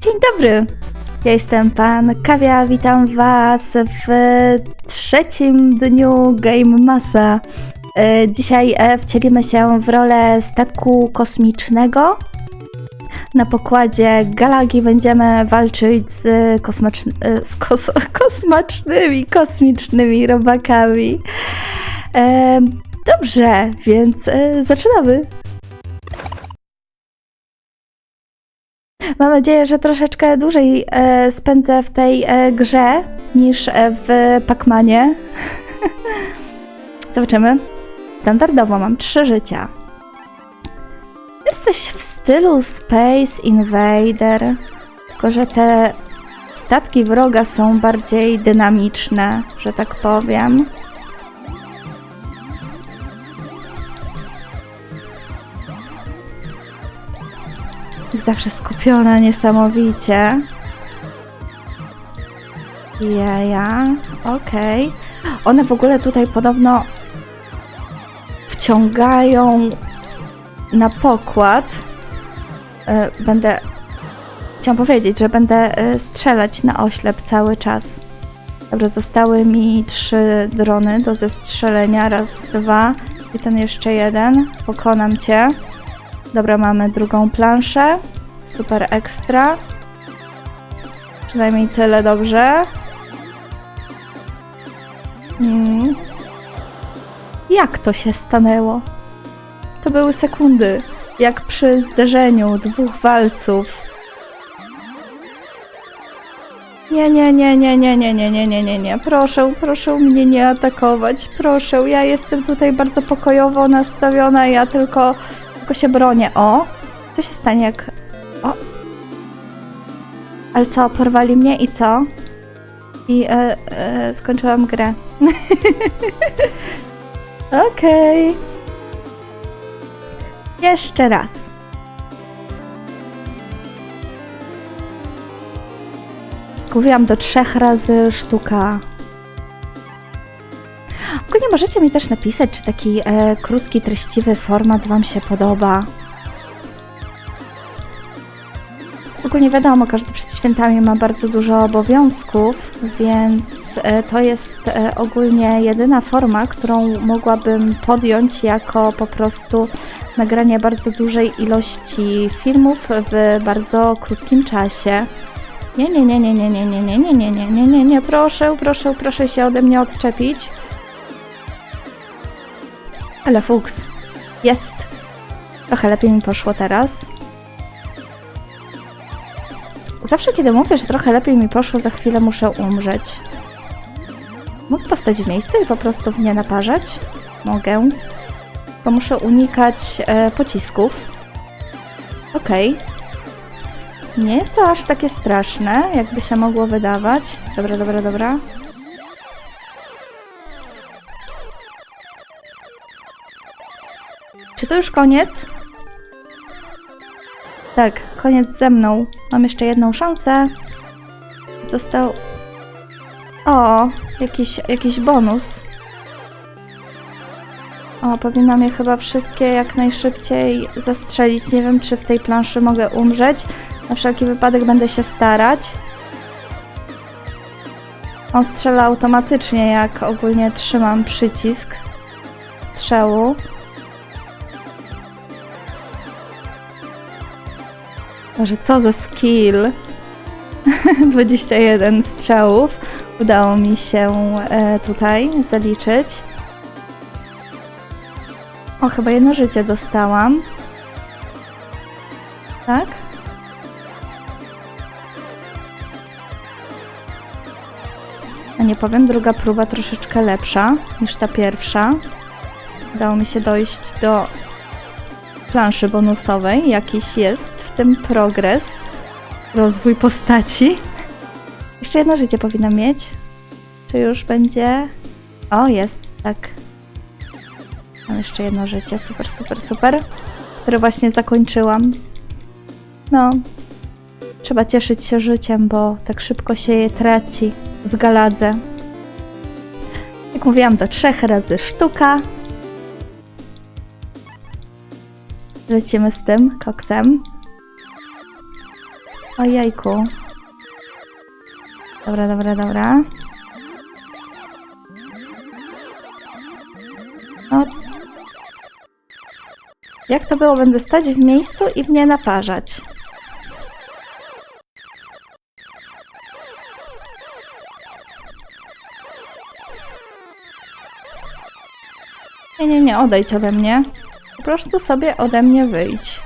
Dzień dobry. Ja jestem pan Kawia, witam was w trzecim dniu Game Massa. E, Dzisiaj e, wcielimy się w rolę statku kosmicznego. Na pokładzie Galagi będziemy walczyć z, e, z kos- kosmacznymi, kosmicznymi robakami. Dobrze, więc zaczynamy. Mam nadzieję, że troszeczkę dłużej e, spędzę w tej e, grze niż e, w Pacmanie. Zobaczymy. Standardowo mam trzy życia. Jest coś w stylu Space Invader, tylko że te statki wroga są bardziej dynamiczne, że tak powiem. Zawsze skupiona niesamowicie. Jaja, okej. One w ogóle tutaj podobno wciągają na pokład. E, Będę. Chciałam powiedzieć, że będę e, strzelać na oślep cały czas. Dobra, zostały mi trzy drony do zestrzelenia. Raz, dwa i ten jeszcze jeden. Pokonam cię. Dobra, mamy drugą planszę. Super ekstra. Przynajmniej tyle dobrze. Mm. Jak to się stanęło? To były sekundy, jak przy zderzeniu dwóch walców. Nie, nie, nie, nie, nie, nie, nie, nie, nie, nie, nie. Proszę, proszę mnie nie atakować. Proszę, ja jestem tutaj bardzo pokojowo nastawiona, ja tylko, tylko się bronię. O, co się stanie jak... O. Ale co, porwali mnie i co? I e, e, skończyłam grę. Okej. Jeszcze raz. Mówiłam do trzech razy sztuka. Możecie mi też napisać, czy taki e, krótki, treściwy format Wam się podoba. Ogólnie wiadomo, każdy przed świętami ma bardzo dużo obowiązków, więc e, to jest e, ogólnie jedyna forma, którą mogłabym podjąć jako po prostu nagranie bardzo dużej ilości filmów w bardzo krótkim czasie. Nie, nie, nie, nie, nie, nie, nie, nie, nie, nie, nie, nie, nie, nie, proszę, proszę, proszę się ode mnie odczepić. Ale fuks, jest. Trochę lepiej mi poszło teraz. Zawsze kiedy mówię, że trochę lepiej mi poszło, za chwilę muszę umrzeć. Mogę postać w miejscu i po prostu w nie naparzać? Mogę. Bo muszę unikać e, pocisków. Okej. Nie jest to aż takie straszne, jakby się mogło wydawać. Dobra, dobra, dobra. Czy to już koniec? Tak, koniec ze mną. Mam jeszcze jedną szansę. Został. O, jakiś, jakiś bonus. O, powinnam je chyba wszystkie jak najszybciej zastrzelić. Nie wiem, czy w tej planszy mogę umrzeć. Na wszelki wypadek będę się starać. On strzela automatycznie, jak ogólnie trzymam przycisk strzału. Może co za skill. 21 strzałów udało mi się e, tutaj zaliczyć. O, chyba jedno życie dostałam. Tak? A nie powiem, druga próba troszeczkę lepsza niż ta pierwsza. Udało mi się dojść do planszy bonusowej. Jakiś jest w tym progres. Rozwój postaci. Jeszcze jedno życie powinna mieć. Czy już będzie? O, jest, tak. Mam jeszcze jedno życie. Super, super, super. Które właśnie zakończyłam. No. Trzeba cieszyć się życiem, bo tak szybko się je traci w galadze. Jak mówiłam, to trzech razy sztuka. Lecimy z tym koksem. Ojejku. Dobra, dobra, dobra. No. Jak to było? Będę stać w miejscu i mnie naparzać. Nie, nie, nie, odejdź ode mnie. Prostu sobie ode mnie wyjdź.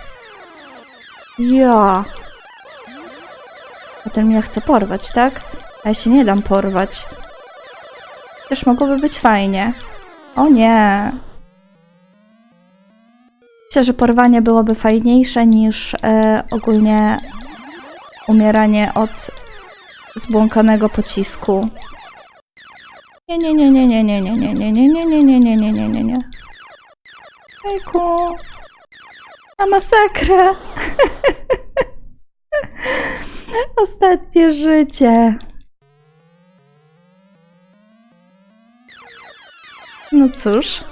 Ja. Potem mnie chce porwać, tak? A ja się nie dam porwać. Też mogłoby być fajnie. O nie. Myślę, że porwanie byłoby fajniejsze niż e, ogólnie umieranie od zbłąkanego pocisku. Nie, nie, nie, nie, nie, nie, nie, nie, nie, nie, nie, nie, nie, nie, nie, nie, nie. Ejku. A masakra. Ostatnie życie. No cóż.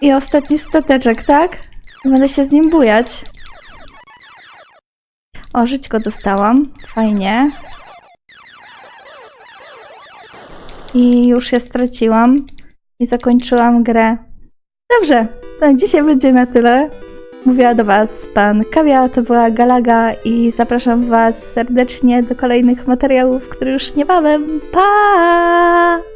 I ostatni stateczek, tak? Będę się z nim bujać. O, żyć go dostałam. Fajnie. I już je straciłam. I zakończyłam grę. Dobrze, to dzisiaj będzie na tyle. Mówiła do Was pan Kawia, to była Galaga i zapraszam Was serdecznie do kolejnych materiałów, które już niebawem. Pa!